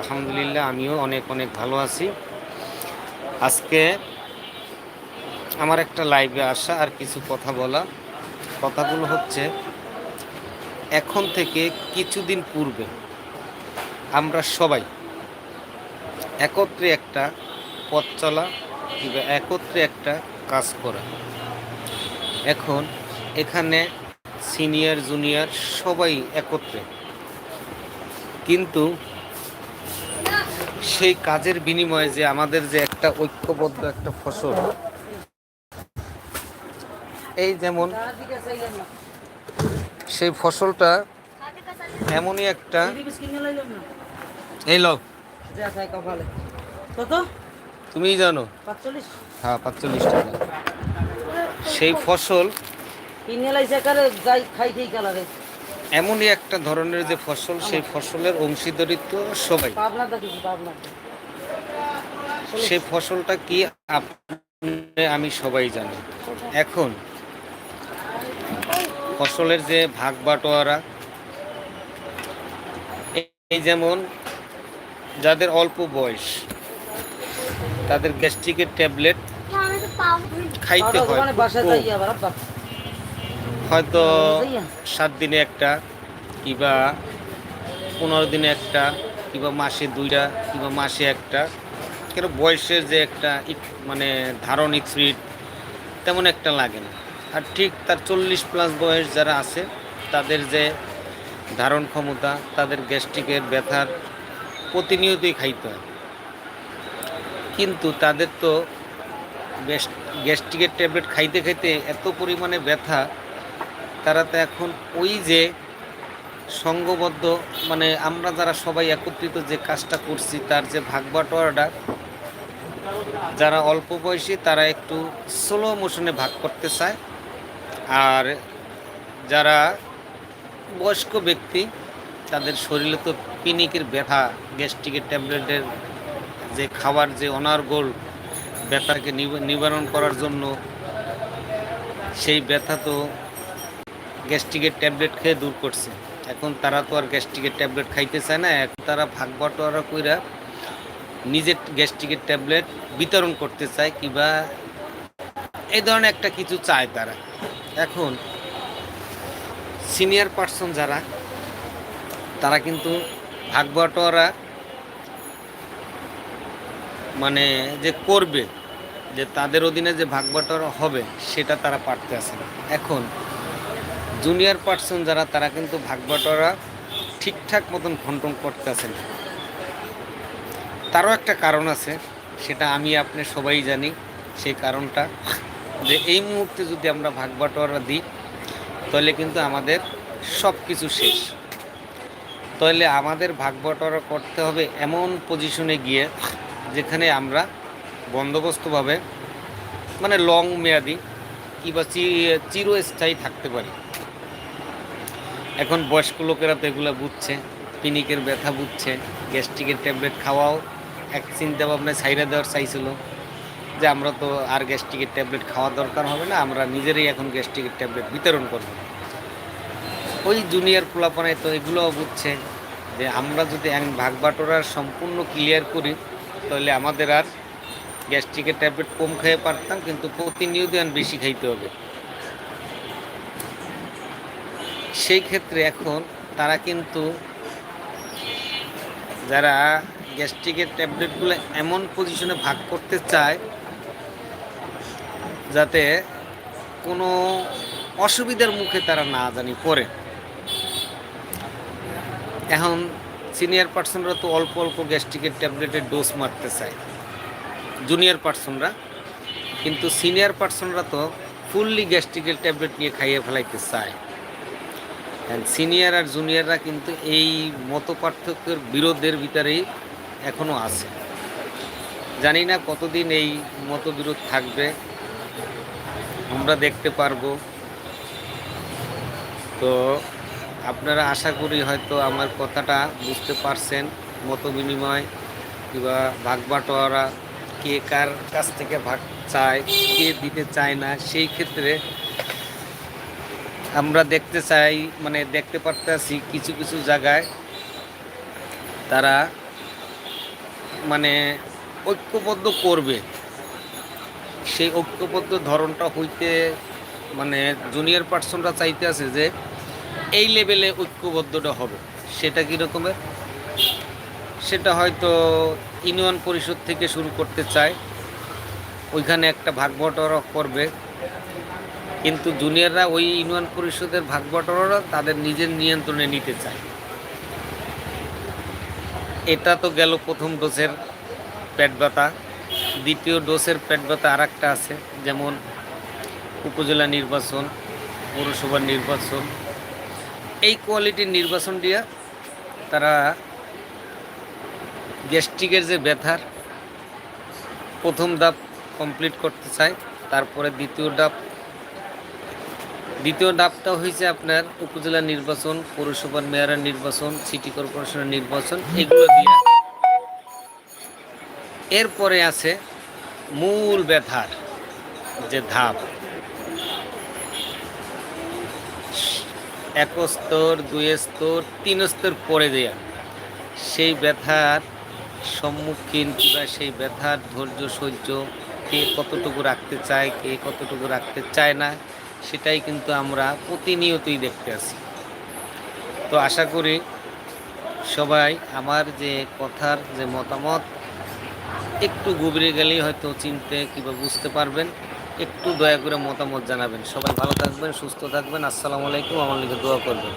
আলহামদুলিল্লাহ, আমিও অনেক অনেক ভালো আছি। আজকে আমার একটা লাইভে আসা আর কিছু কথা বলা। কথাগুলো হচ্ছে, এখন থেকে কিছুদিন পূর্বে আমরা সবাই একত্রে একটা পথ চলা কিংবা একত্রে একটা কাজ করা। এখন এখানে সিনিয়র জুনিয়র সবাই একত্রে। কিন্তু সেই কাজের বিনিময়ে যে আমাদের যে একটা ঐক্যবদ্ধ একটা ফসল। এই যেমন সেই ফসলটা এমনই একটা এই লো কত তুমিই জানো? হ্যাঁ পাঁচচল্লিশ টাকা। সেই ফসল কিনে লাইছে খাই এমনই একটা ধরনের যে ফসল সেই ফসলের অংশীদারিত্ব সবাই সেই ফসলটা কি আমি সবাই জানি এখন ফসলের যে ভাগ বাটোয়ারা এই যেমন যাদের অল্প বয়স তাদের গ্যাস্ট্রিকের ট্যাবলেট খাইতে হয় হয়তো সাত দিনে একটা, কিংবা পনেরো দিনে একটা, কিংবা মাসে দুইটা, কিংবা মাসে একটা। কেন বয়সের যে একটা মানে ধারণ স্পিড তেমন একটা লাগে না। আর ঠিক তার চল্লিশ প্লাস বয়স যারা আছে, তাদের যে ধারণ ক্ষমতা, তাদের গ্যাস্ট্রিকের ব্যথার প্রতিনিয়তই খাইতে হয়। কিন্তু তাদের তো গ্যাস্ট্রিকের ট্যাবলেট খাইতে খাইতে এত পরিমাণে ব্যথা তারা তো এখন ওই যে সঙ্গবদ্ধ মানে আমরা যারা সবাই একত্রিত যে কাজটা করছি, তার যে ভাগ বাটোয়ারাটা যারা অল্প বয়সী, তারা একটু স্লো মোশনে ভাগ করতে চায়। আর যারা বয়স্ক ব্যক্তি, তাদের শরীরে তো পিনিকের ব্যথা, গ্যাস্ট্রিকের ট্যাবলেটের যে খাবার যে অনার্গোল ব্যথাকে নিব- নিবারণ করার জন্য, সেই ব্যথা তো গ্যাস্ট্রিকের ট্যাবলেট খেয়ে দূর করছে। এখন তারা তো আর গ্যাস্ট্রিকের ট্যাবলেট খাইতে চায় না, এখন তারা ভাগ বাটোয়ারা কইরা নিজের গ্যাস্ট্রিকের ট্যাবলেট বিতরণ করতে চায় কিংবা এই ধরনের একটা কিছু চায় তারা। এখন সিনিয়র পার্সন যারা, তারা কিন্তু ভাগ বাটোয়ারা মানে যে করবে, যে তাদের অধীনে যে ভাগ হবে, সেটা তারা পারতে আসে এখন জুনিয়র পার্সন যারা, তারা কিন্তু ভাগ বাটোয়ারা ঠিকঠাক মতন ঘন্টন করতেছে না তারও একটা কারণ আছে, সেটা আমি আপনি সবাই জানি, সেই কারণটা যে এই মুহূর্তে যদি আমরা ভাগ বাটোয়ারা দিই, তাহলে কিন্তু আমাদের সব কিছু শেষ। তাহলে আমাদের ভাগ বাটোয়ারা করতে হবে এমন পজিশনে গিয়ে যেখানে আমরা বন্দোবস্তভাবে মানে লং মেয়াদি কিংবা চিরস্থায়ী থাকতে পারি। এখন বয়স্ক লোকেরা তো এগুলো বুঝছে, পিনিকের ব্যথা বুঝছে, গ্যাস্ট্রিকের ট্যাবলেট খাওয়াও, এক চিন্তা ভাবনায় সাইরা দেওয়ার চাইছিল যে আমরা তো আর গ্যাস্ট্রিকের ট্যাবলেট খাওয়ার দরকার হবে না, আমরা নিজেরাই এখন গ্যাস্ট্রিকের ট্যাবলেট বিতরণ করব। ওই জুনিয়র পোলাপনায় তো এগুলোও বুঝছে যে আমরা যদি এক ভাগ বাটোরার সম্পূর্ণ ক্লিয়ার করি, তাহলে আমাদের আর গ্যাস্ট্রিকের ট্যাবলেট কম খেয়ে পারতাম, কিন্তু প্রতিনিয়ত বেশি খাইতে হবে। সেই ক্ষেত্রে এখন তারা কিন্তু যারা গ্যাস্ট্রিকের ট্যাবলেটগুলো এমন পজিশনে ভাগ করতে চায়, যাতে কোনো অসুবিধার মুখে তারা না জানি পড়ে। এখন সিনিয়র পার্সনরা তো অল্প অল্প গ্যাস্ট্রিকের ট্যাবলেটের ডোজ মারতে চায় জুনিয়র পার্সনরা কিন্তু সিনিয়র পার্সনরা তো ফুললি গ্যাস্ট্রিকের ট্যাবলেট নিয়ে খাইয়ে ফেলাইতে চায়। সিনিয়র আর জুনিয়ররা কিন্তু এই মত পার্থক্যের বিরোধের ভিতরেই এখনও আছে। জানি না কতদিন এই মতবিরোধ থাকবে। আমরা দেখতে পারব। তো আপনারা আশা করি হয়তো আমার কথাটা বুঝতে পারছেন। মত বিনিময় কিংবা ভাগ বাটোয়ারা কে কার কাছ থেকে ভাগ চায়, কে দিতে চায় না, সেই ক্ষেত্রে আমরা দেখতে চাই মানে দেখতে পারতেছি কিছু কিছু জায়গায় তারা মানে ঐক্যবদ্ধ করবে। সেই ঐক্যবদ্ধ ধরনটা হইতে মানে জুনিয়র পার্সনরা চাইতে আছে যে এই লেভেলে ঐক্যবদ্ধটা হবে। সেটা কী রকমের? সেটা হয়তো ইউনিয়ন পরিষদ থেকে শুরু করতে চায়। ওইখানে একটা ভাগ করবে। কিন্তু জুনিয়ররা ওই ইউনিয়ন পরিষদের ভাগ বটরা তাদের নিজের নিয়ন্ত্রণে নিতে চায়। এটা তো গেল প্রথম ডোজের পেট ব্যথা দ্বিতীয় ডোজের পেট ব্যথা আর একটা আছে, যেমন উপজেলা নির্বাচন, পৌরসভার নির্বাচন। এই কোয়ালিটির নির্বাচন দিয়া তারা গ্যাস্ট্রিকের যে ব্যথার প্রথম ধাপ কমপ্লিট করতে চায়, তারপরে দ্বিতীয় ধাপ দ্বিতীয় ধাপটা হয়েছে আপনার উপজেলা নির্বাচন, পৌরসভার মেয়রের নির্বাচন, সিটি কর্পোরেশনের নির্বাচন, এগুলো দিয়ে। এরপরে আছে মূল ব্যথার যে ধাপ। এক স্তর দুই স্তর তিন স্তর পরে দেয়া সেই ব্যথার সম্মুখীন কিংবা সেই ব্যথার ধৈর্য, সহ্য কে কতটুকু রাখতে চায়, কে কতটুকু রাখতে চায় না সেটাই কিন্তু আমরা প্রতিনিয়তই দেখতে আছি। তো আশা করি সবাই আমার যে কথার যে মতামত, একটু গভীরে গেলেই হয়তো চিনতে কিংবা বুঝতে পারবেন। একটু দয়া করে মতামত জানাবেন। সবাই ভালো থাকবেন, সুস্থ থাকবেন। আসসালামু আলাইকুম। আমার লিখে দোয়া করবেন।